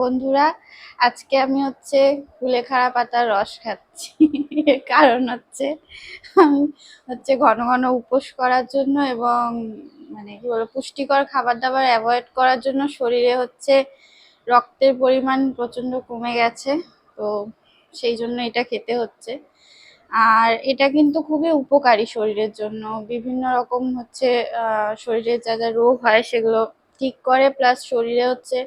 বন্ধুরা, আজকে আমি হচ্ছে কুলেখাড়া পাতার রস খাচ্ছি। কারণ হচ্ছে, আমি হচ্ছে ঘন ঘন উপোস করার জন্য এবং মানে কি বলব, পুষ্টিকর খাবার দাবার অ্যাভয়েড করার জন্য শরীরে হচ্ছে রক্তের পরিমাণ প্রচণ্ড কমে গেছে। তো সেই জন্য এটা খেতে হচ্ছে। আর এটা কিন্তু খুবই উপকারী শরীরের জন্য। বিভিন্ন রকম হচ্ছে শরীরের যা যা রোগ হয় সেগুলো ঠিক করে প্লাস শরীরে হচ্ছে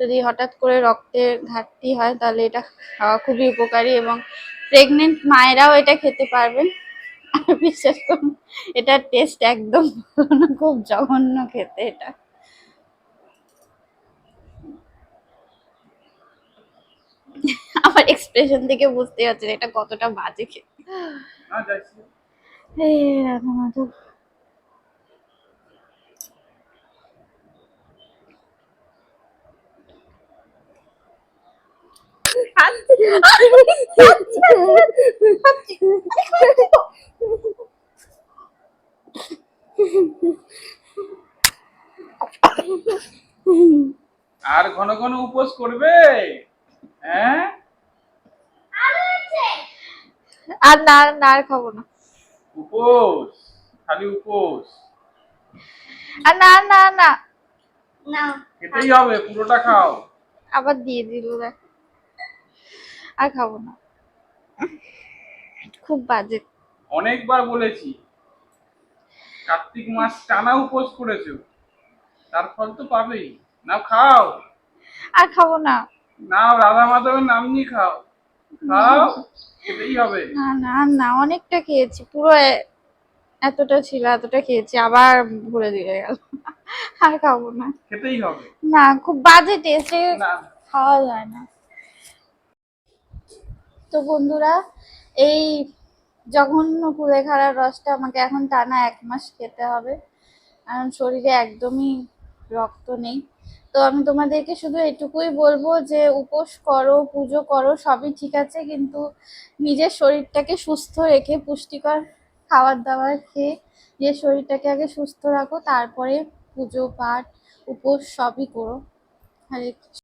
যদি হঠাৎ করে রক্তের ঘাটতি হয় তাহলে এটা খাওয়া খুবই উপকারী এবং প্রেগনেন্ট মায়েরাও এটা খেতে পারবেন। আর বিশেষ করে এটার টেস্ট একদম খুব জঘন্য খেতে এটা। আমার এক্সপ্রেশন থেকে বুঝতে পারছেন এটা কতটা বাজে খেতে। রাধা মাধব। আর ঘন ঘন উপোস করবে? হ্যাঁ? আর না না খাব না। উপোস খালি উপোস। আর না না না। না। খেতেই হবে পুরোটা খাও। আবার দিয়ে দিল দেখ। আর খাব না। খুব বাজে। অনেকবার বলেছি কার্তিক মাস টানা উপোস করেছ। তার ফল তো পাবেই। নাও খাও। আর খাব না। নাও রাধা মাধবের নাম নিয়ে খাও। খাও খেতেই হবে। না না না অনেকটা খেয়েছি। পুরো এতটা ছিল এতটা খেয়েছি আবার ভরে দিয়ে গেল। আর খাব না। খেতেই হবে। না খুব বাজে টেস্ট না। খাওয়া যায় না। তো বন্ধুরা, এই জঘন্য কুলেখাড়ার রসটা আমাকে এখন টানা এক মাস খেতে হবে কারণ শরীরে একদমই রক্ত নেই তো আমি তোমাদেরকে শুধু এটুকুই বলব যে, উপোস করো, পুজো করো, সবই ঠিক আছে, কিন্তু নিজের শরীরটাকে সুস্থ রেখে, পুষ্টিকর খাবার দাবার খেয়ে নিজের শরীরটাকে আগে সুস্থ রাখো, তারপরে পুজো, পাঠ, উপোস সবই করো হরে।